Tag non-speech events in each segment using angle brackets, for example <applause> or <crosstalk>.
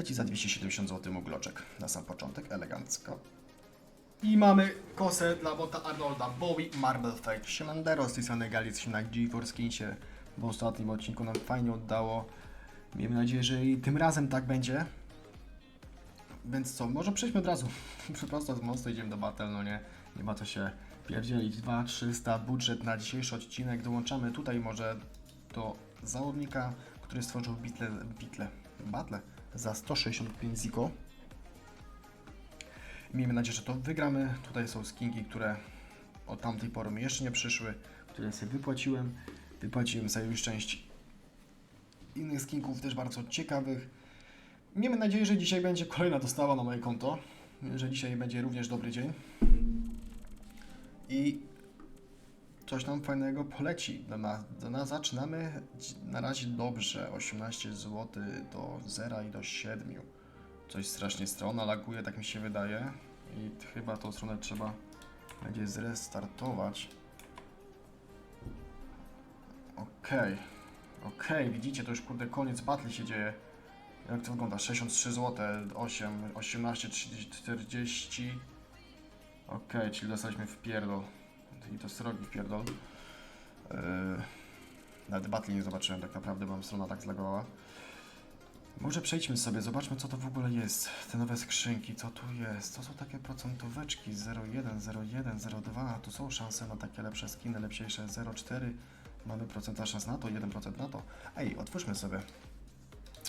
Leci za 270 zł mugloczek na sam początek, elegancko. I mamy kosę dla bota Arnolda, Bowie Marble Fate. Siemandero z tej strony Galic na GeForce Skinsie. W ostatnim odcinku nam fajnie oddało. Miejmy nadzieję, że i tym razem tak będzie. Więc co, może przejdźmy od razu. <laughs> Prosto z mostu idziemy do battle, no nie? Nie ma co się pierdzielić. 2, 300 budżet na dzisiejszy odcinek. Dołączamy tutaj może do zawodnika, który stworzył bitle, bitle, battle za 165 ziko. Miejmy nadzieję, że to wygramy. Tutaj są skinki, które od tamtej pory mi jeszcze nie przyszły, które sobie wypłaciłem. Wypłaciłem sobie już część innych skinków, też bardzo ciekawych. Miejmy nadzieję, że dzisiaj będzie kolejna dostawa na moje konto, że dzisiaj będzie również dobry dzień. I coś nam fajnego poleci. Do nas, do nas zaczynamy na razie dobrze. 18 zł do 0 i do 7. Coś strasznie strona laguje, tak mi się wydaje. I chyba tą stronę trzeba będzie zrestartować. Okej. Okej, widzicie, to już kurde koniec battle się dzieje. Jak to wygląda? 63 zł, 8, 18, 30, 40. Okej, czyli dostaliśmy w pierdol. I to srogi w pierdol. Yy, nawet battle nie zobaczyłem tak naprawdę, bo mam strona tak zlagowała. Może przejdźmy sobie, zobaczmy co to w ogóle jest. Te nowe skrzynki, co tu jest? To są takie procentóweczki 0,1, 0,1, 0,2. Tu są szanse na takie lepsze skiny, lepsze 0,4. Mamy procenta szans na to, 1% na to. Ej, otwórzmy sobie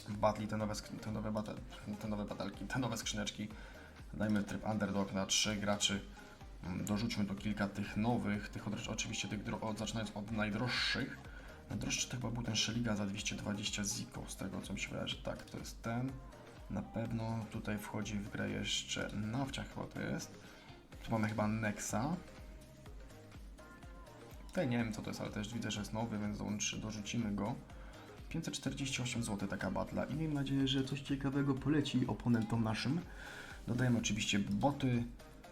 w battle te nowe, te nowe, te nowe batelki, te nowe skrzyneczki. Dajmy tryb underdog na 3 graczy. Mm, Dorzućmy tu kilka tych nowych, tych od, oczywiście tych od, zaczynając od najdroższych. Najdroższy to chyba był ten Szeliga za 220 ziko, z tego co mi się wydaje, że tak, to jest ten. Na pewno tutaj wchodzi w grę jeszcze Nawcia chyba to jest. Tu mamy chyba Nexa. Tutaj nie wiem co to jest, ale też widzę, że jest nowy, więc dołączy, dorzucimy go. 548 zł taka batla i miejmy nadzieję, że coś ciekawego poleci oponentom naszym. Dodajemy oczywiście boty,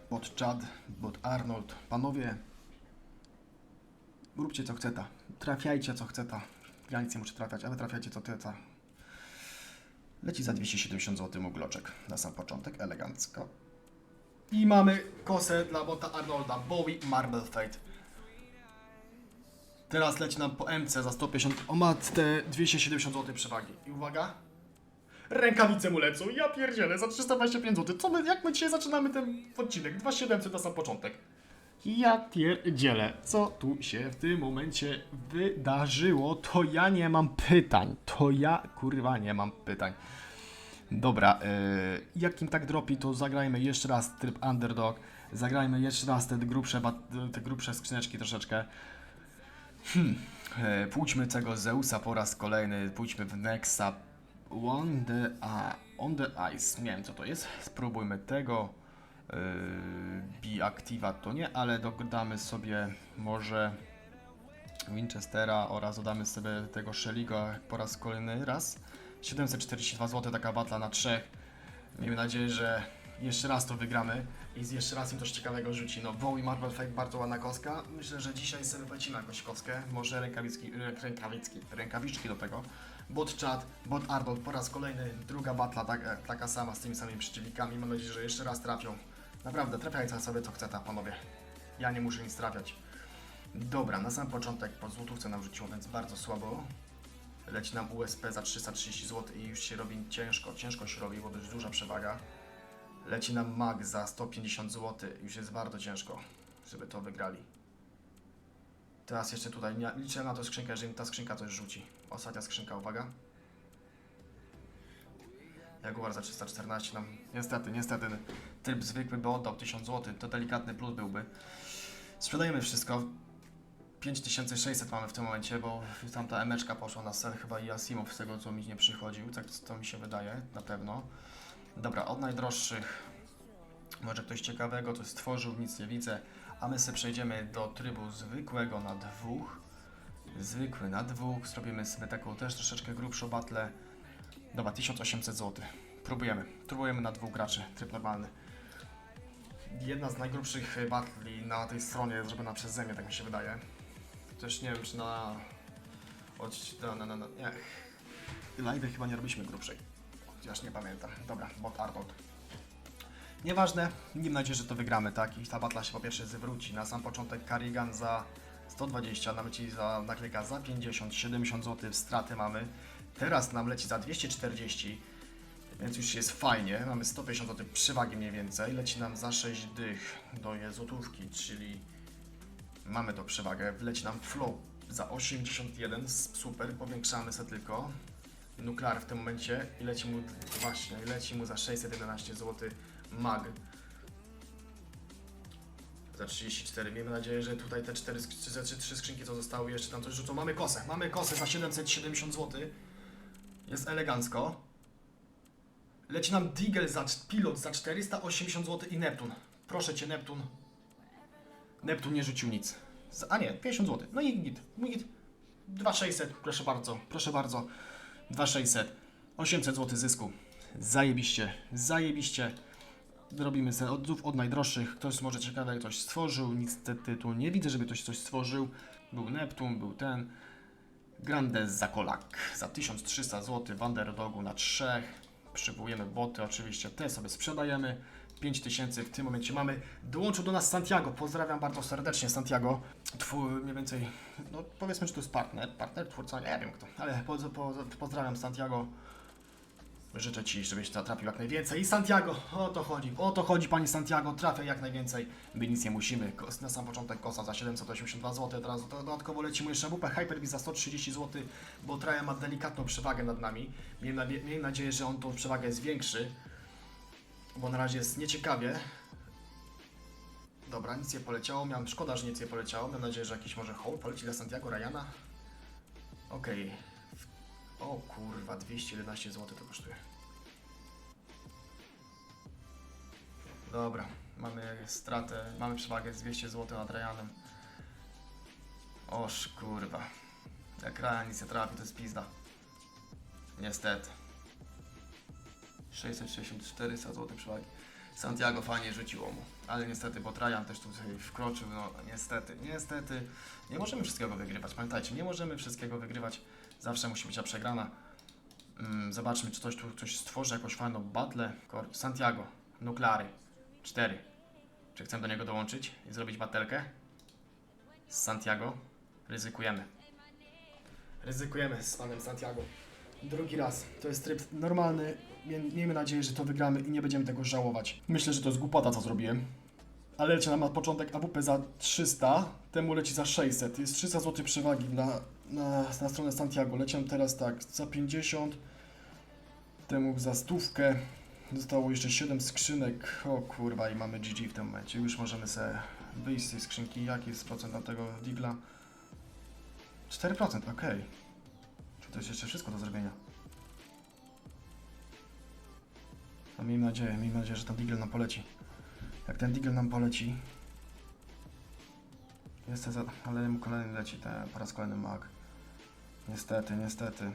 bot Chad, bot Arnold. Panowie, róbcie co chceta. Trafiajcie co chceta. Ja nic nie muszę trafiać, ale trafiajcie co chceta. Leci za 270 zł mugloczek na sam początek, elegancko. I mamy kosę dla bota Arnolda, Bowie Marble Fate. Teraz leci nam po MC za 150. O ma te 270 zł przewagi. I uwaga. Rękawice mu lecą. Ja pierdzielę za 325 zł. Co my, jak my dzisiaj zaczynamy ten odcinek? 2700 na sam początek. Ja pierdzielę. Co tu się w tym momencie wydarzyło? To ja nie mam pytań. To ja kurwa nie mam pytań. Dobra, yy, jak im tak dropi, to zagrajmy jeszcze raz tryb underdog. Zagrajmy jeszcze raz te grubsze, te grubsze skrzyneczki troszeczkę. Hmm. E, Pójdźmy tego Zeusa po raz kolejny, pójdźmy w Nexa. On the, a, on the Ice, nie wiem co to jest, spróbujmy tego. Yy, Be Activa to nie, ale dodamy sobie może Winchestera oraz dodamy sobie tego Shelliga po raz kolejny raz. 742 zł taka batla na trzech. Miejmy nadzieję, że jeszcze raz to wygramy i jeszcze raz im coś ciekawego rzuci. No, Bowie Marvel Fake bardzo ładna koska. Myślę, że dzisiaj sobie wypłacimy jakąś koskę. Może rękawiczki, rę- rękawiczki, rękawiczki do tego. Bot Chat, Bot Arnold po raz kolejny, druga batla taka, taka sama z tymi samymi przeciwnikami. Mam nadzieję, że jeszcze raz trafią. Naprawdę, trafiajcie sobie co chcecie, panowie. Ja nie muszę nic trafiać. Dobra, na sam początek po złotówce nam rzuciło, więc bardzo słabo. Leci nam USP za 330 zł i już się robi ciężko, ciężko się robi, bo to duża przewaga. Leci nam mag za 150 zł, już jest bardzo ciężko, żeby to wygrali. Teraz jeszcze tutaj, nie- liczę na tą skrzynkę, ta skrzynka coś rzuci. Ostatnia skrzynka, uwaga. Jaguar za 314 nam, niestety, niestety, tryb zwykły by oddał 1000 zł, to delikatny plus byłby. Sprzedajemy wszystko, 5600 mamy w tym momencie, bo tamta emeczka poszła na sel chyba i Asimov z tego co mi nie przychodził, tak to mi się wydaje, na pewno. Dobra, od najdroższych może ktoś ciekawego coś stworzył, nic nie widzę, a my sobie przejdziemy do trybu zwykłego na dwóch. Zwykły na dwóch, zrobimy sobie taką też troszeczkę grubszą batlę. Dobra, 1800 zł. Próbujemy, próbujemy na dwóch graczy, tryb normalny. Jedna z najgrubszych batli na tej stronie zrobiona przez Zemię, tak mi się wydaje. Też nie wiem, czy na... Choć na, na, na, na. Live chyba nie robiliśmy grubszej. Chociaż nie pamiętam. Dobra, bot Arnold. Nieważne, miejmy nadzieję, że to wygramy, tak? I ta batla się po pierwsze zwróci. Na sam początek Carrigan za 120, nam leci za naklejka za 50, 70 zł, straty mamy. Teraz nam leci za 240, więc już jest fajnie. Mamy 150 zł przewagi mniej więcej. Leci nam za 6 dych do złotówki, czyli mamy tą przewagę. Wleci nam flow za 81, super, powiększamy se tylko. Nuklear w tym momencie i leci mu właśnie, leci mu za 611 zł mag. Za 34. Miejmy nadzieję, że tutaj te 4, te 3 skrzynki co zostały jeszcze tam coś rzucą. Mamy kosę, mamy kosę za 770 zł. Jest elegancko. Leci nam Deagle za pilot za 480 zł i Neptun. Proszę cię, Neptun. Neptun nie rzucił nic. A nie, 50 zł. No i git. No git. 2600, proszę bardzo, proszę bardzo. 2600. 800 zł zysku. Zajebiście, zajebiście. Robimy sobie od, od najdroższych. Ktoś może ciekawe ktoś stworzył. Niestety tu nie widzę, żeby ktoś coś stworzył. Był Neptun, był ten. Grandes Zakolak za 1300 zł w underdogu na 3. Przywołujemy boty, oczywiście te sobie sprzedajemy. 5000 w tym momencie mamy. Dołączył do nas Santiago. Pozdrawiam bardzo serdecznie Santiago. Twój mniej więcej, no powiedzmy, że to jest partner, partner, twórca, nie wiem kto, ale po, po, pozdrawiam Santiago. Życzę Ci, żebyś trafił jak najwięcej. I Santiago, o to chodzi, o to chodzi Pani Santiago, trafię jak najwięcej. My nic nie musimy. Na sam początek kosa za 782 zł, teraz do- dodatkowo leci mu jeszcze WP Hyperbeast za 130 zł, bo Traja ma delikatną przewagę nad nami. Miejmy, nadzieję, że on tą przewagę zwiększy, bo na razie jest nieciekawie. Dobra, nic nie poleciało, miałem szkoda, że nic nie poleciało. Mam nadzieję, że jakiś może hołd poleci dla Santiago Ryana. Okej. O kurwa, 211 zł to kosztuje. Dobra, mamy stratę, mamy przewagę z 200 zł nad Ryanem. Oż kurwa. Jak Ryan nic nie trafi, to jest pizda. Niestety. 664 zł przewagi. Santiago fajnie rzuciło mu, ale niestety, bo Trajan też tutaj wkroczył, no niestety, niestety. Nie możemy wszystkiego wygrywać, pamiętajcie, nie możemy wszystkiego wygrywać, zawsze musi być ta przegrana. Mm, zobaczmy, czy ktoś tu coś stworzy, jakąś fajną battle. Santiago, nukleary, 4. Czy chcę do niego dołączyć i zrobić batelkę? Z Santiago? Ryzykujemy. Ryzykujemy z panem Santiago. Drugi raz. To jest tryb normalny. Mie- Miejmy nadzieję, że to wygramy i nie będziemy tego żałować. Myślę, że to jest głupota, co zrobiłem. Ale leci nam na początek AWP za 300, temu leci za 600. Jest 300 zł przewagi na, na, na stronę Santiago. Leciałem teraz tak, za 50, temu za stówkę. Zostało jeszcze 7 skrzynek. O kurwa, i mamy GG w tym momencie. Już możemy sobie wyjść z tej skrzynki. Jaki jest procent na tego digla? 4%, okej. Czy to jest jeszcze wszystko do zrobienia? No miejmy nadzieję, miejmy nadzieję, że ten Deagle nam poleci. Jak ten Deagle nam poleci... Jest za... ale mu kolejny leci, ten, po raz kolejny mag. Niestety, niestety.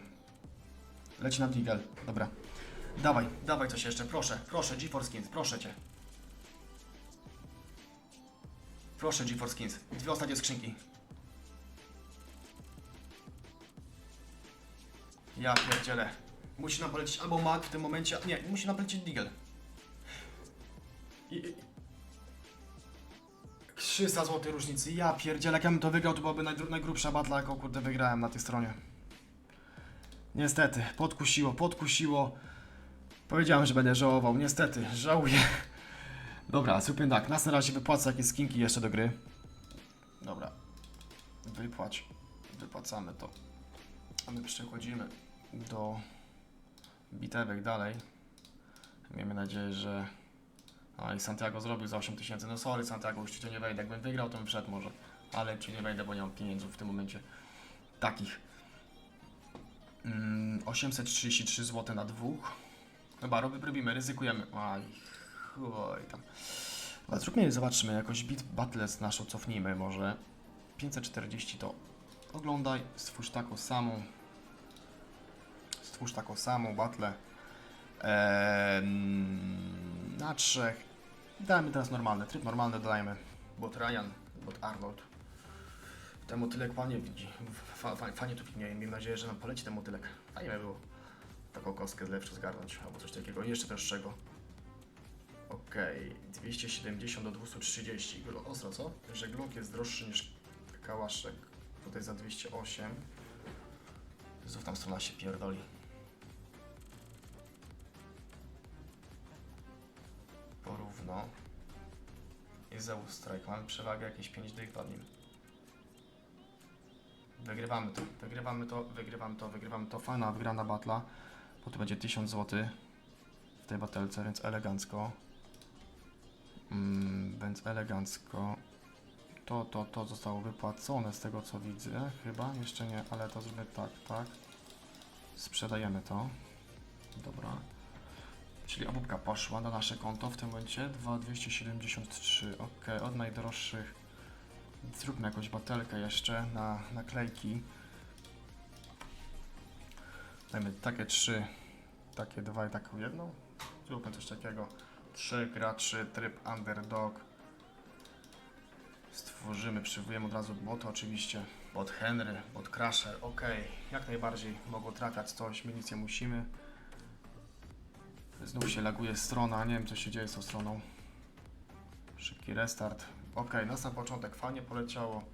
Leci nam Deagle, dobra. Dawaj, dawaj coś jeszcze, proszę, proszę, GeForce Skins, proszę Cię. Proszę GeForce Skins, dwie ostatnie skrzynki. Ja pierdzielę. Musi nam polecieć albo mag w tym momencie, nie, musi nam polecieć Deagle. 300 zł różnicy, ja pierdzielę, jak ja bym to wygrał, to byłaby najgrubsza batla, jaką kurde wygrałem na tej stronie. Niestety, podkusiło, podkusiło. Powiedziałem, że będę żałował, niestety, żałuję. Dobra, zróbmy tak, nas na razie wypłaca jakieś skinki jeszcze do gry. Dobra, wypłać, wypłacamy to. A my przechodzimy do bitewek dalej. Miejmy nadzieję, że... A i Santiago zrobił za 8000. No sorry Santiago, już nie wejdę. Jakbym wygrał, to bym wszedł może. Ale ci nie wejdę, bo nie mam pieniędzy w tym momencie. Takich. Mm, 833 zł na dwóch. Chyba robi, robimy, ryzykujemy. Aj, chuj tam. Ale zróbmy, zobaczmy, jakoś bit battle z naszą cofnijmy może. 540 to oglądaj, stwórz taką samą. Stwórz taką samą battle. Eee, na trzech. Dajmy teraz normalny, tryb normalny dodajmy. Bot Ryan, bot Arnold. Ten motylek fajnie widzi. Fa, fa, fajnie tu widnieje. Miejmy nadzieję, że nam poleci ten motylek. Fajnie by było. taką kostkę lepszą zgarnąć, albo coś takiego, jeszcze droższego. Okej, 270 do 230. Glo- Ostro, co? Że Glock jest droższy niż kałaszek. Tutaj za 208. Znów tam strona się pierdoli. I Zeus Strike. Mamy przewagę jakieś 5 dych nad nim. Wygrywamy to, wygrywamy to, wygrywamy to, wygrywamy to. Fajna wygrana batla, bo to będzie 1000 zł w tej batelce, więc elegancko. Mm, więc elegancko. To, to, to zostało wypłacone z tego co widzę. Chyba jeszcze nie, ale to zróbmy tak, tak. Sprzedajemy to. Dobra. Czyli obupka poszła na nasze konto w tym momencie. 2273. Ok, od najdroższych. Zróbmy jakąś batelkę jeszcze na naklejki. Dajmy takie trzy, takie dwa i taką jedną. Zróbmy coś takiego. Trzech graczy, tryb underdog. Stworzymy, przywołujemy od razu bota oczywiście. Bot Henry, bot Crusher, ok. Jak najbardziej mogło trafiać coś, my nic nie musimy. Znów się laguje strona, nie wiem co się dzieje z tą stroną. Szybki restart. Ok, na sam początek fajnie poleciało.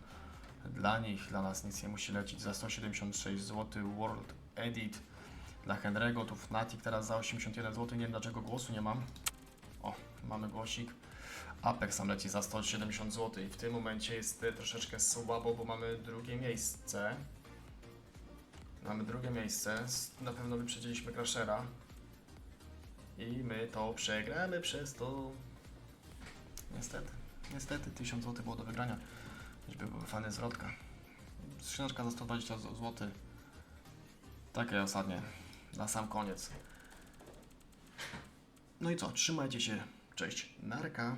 Dla nich, dla nas nic nie musi lecieć. Za 176 zł World Edit. Dla Henry'ego tu Fnatic teraz za 81 zł. Nie wiem dlaczego głosu nie mam. O, mamy głosik. Apex sam leci za 170 zł i w tym momencie jest e, troszeczkę słabo, bo mamy drugie miejsce. Mamy drugie miejsce. Na pewno wyprzedziliśmy Crashera. I my to przegramy przez to. Niestety. Niestety 1000 zł było do wygrania. Choćby były fajne zwrotka. Skrzyneczka za 120 zł. Takie ostatnie. Na sam koniec. No i co? Trzymajcie się. Cześć. Narka.